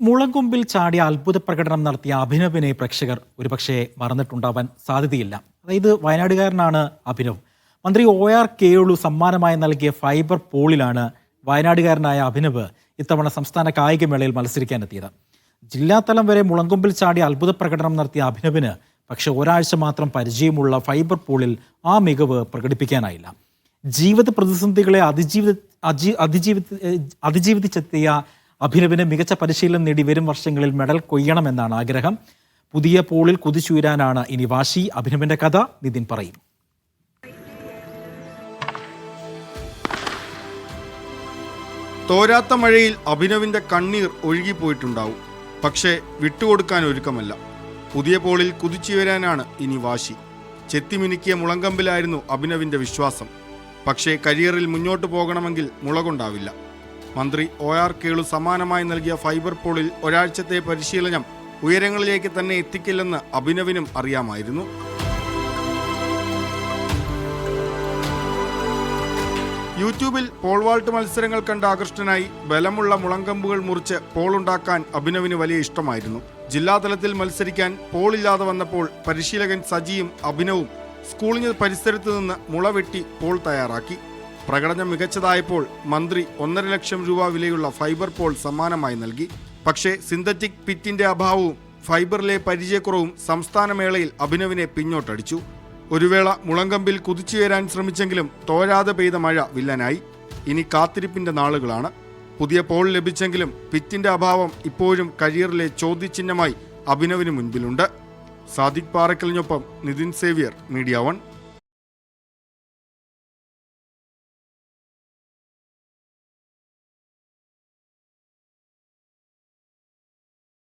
മുളകൊമ്പിൽ ചാടി അത്ഭുത പ്രകടനം നടത്തിയ അഭിനവിനെ പ്രേക്ഷകർ ഒരുപക്ഷെ മറന്നിട്ടുണ്ടാവാൻ സാധ്യതയില്ല. അതായത് വയനാടുകാരനാണ് അഭിനവ്. മന്ത്രി ഒ ആർ കേളു സമ്മാനമായി നൽകിയ ഫൈബർ പോളിലാണ് വയനാടുകാരനായ അഭിനവ് ഇത്തവണ സംസ്ഥാന കായികമേളയിൽ മത്സരിക്കാനെത്തിയത്. ജില്ലാതലം വരെ മുളങ്കൊമ്പിൽ ചാടി അത്ഭുത പ്രകടനം നടത്തിയ അഭിനവിന് പക്ഷെ ഒരാഴ്ച മാത്രം പരിചയമുള്ള ഫൈബർ പോളിൽ ആ മികവ് പ്രകടിപ്പിക്കാനായില്ല. ജീവിത പ്രതിസന്ധികളെ അതിജീവി അതിജീവിത അതിജീവി അതിജീവിച്ചെത്തിയ അഭിനവിന് മികച്ച പരിശീലനം നേടി വരും വർഷങ്ങളിൽ മെഡൽ കൊയ്യണമെന്നാണ് ആഗ്രഹം. പുതിയ പോളിൽ കുതിച്ചുയരാനാണ് ഇനി വാശി. അഭിനവിന്റെ കഥ നിതിൻ പറയും. തോരാത്ത മഴയിൽ അഭിനവിന്റെ കണ്ണീർ ഒഴുകിപ്പോയിട്ടുണ്ടാവും. പക്ഷേ വിട്ടുകൊടുക്കാൻ ഒരുക്കമല്ല. പുതിയ പോളിൽ കുതിച്ചുയരാനാണ് ഇനി വാശി. ചെത്തിമിനുക്കിയ മുളങ്കമ്പിലായിരുന്നു അഭിനവിന്റെ വിശ്വാസം. പക്ഷേ കരിയറിൽ മുന്നോട്ട് പോകണമെങ്കിൽ മുളകൊണ്ടാവില്ല. മന്ത്രി ഒ ആർ കേളു സമാനമായി നൽകിയ ഫൈബർ പോളിൽ ഒരാഴ്ചത്തെ പരിശീലനം ഉയരങ്ങളിലേക്ക് തന്നെ എത്തിക്കില്ലെന്ന് അഭിനവിനും അറിയാമായിരുന്നു. യൂട്യൂബിൽ പോൾവാൾട്ട് മത്സരങ്ങൾ കണ്ട ആകൃഷ്ടനായി ബലമുള്ള മുളങ്കമ്പുകൾ മുറിച്ച് പോൾ ഉണ്ടാക്കാൻ അഭിനവിന് വലിയ ഇഷ്ടമായിരുന്നു. ജില്ലാതലത്തിൽ മത്സരിക്കാൻ പോളില്ലാതെ വന്നപ്പോൾ പരിശീലകൻ സജിയും അഭിനവും സ്കൂളിന് പരിസരത്ത് നിന്ന് മുളവെട്ടി പോൾ തയ്യാറാക്കി. പ്രകടനം മികച്ചതായപ്പോൾ മന്ത്രി ഒന്നര ലക്ഷം രൂപ വിലയുള്ള ഫൈബർ പോൾ സമ്മാനമായി നൽകി. പക്ഷേ സിന്തറ്റിക് പിറ്റിന്റെ അഭാവവും ഫൈബറിലെ പരിചയക്കുറവും സംസ്ഥാന മേളയിൽ അഭിനവിനെ പിന്നോട്ടടിച്ചു. ഒരു വേള മുളങ്കമ്പിൽ കുതിച്ചുയരാൻ ശ്രമിച്ചെങ്കിലും തോരാതെ പെയ്ത മഴ വില്ലനായി. ഇനി കാത്തിരിപ്പിന്റെ നാളുകളാണ്. പുതിയ പോൾ ലഭിച്ചെങ്കിലും പിറ്റിന്റെ അഭാവം ഇപ്പോഴും കരിയറിലെ ചോദ്യചിഹ്നമായി അഭിനവിന് മുൻപിലുണ്ട്. സാദിഖ് പാറക്കലിനൊപ്പം നിതിൻ സേവ്യർ മീഡിയ വൺ.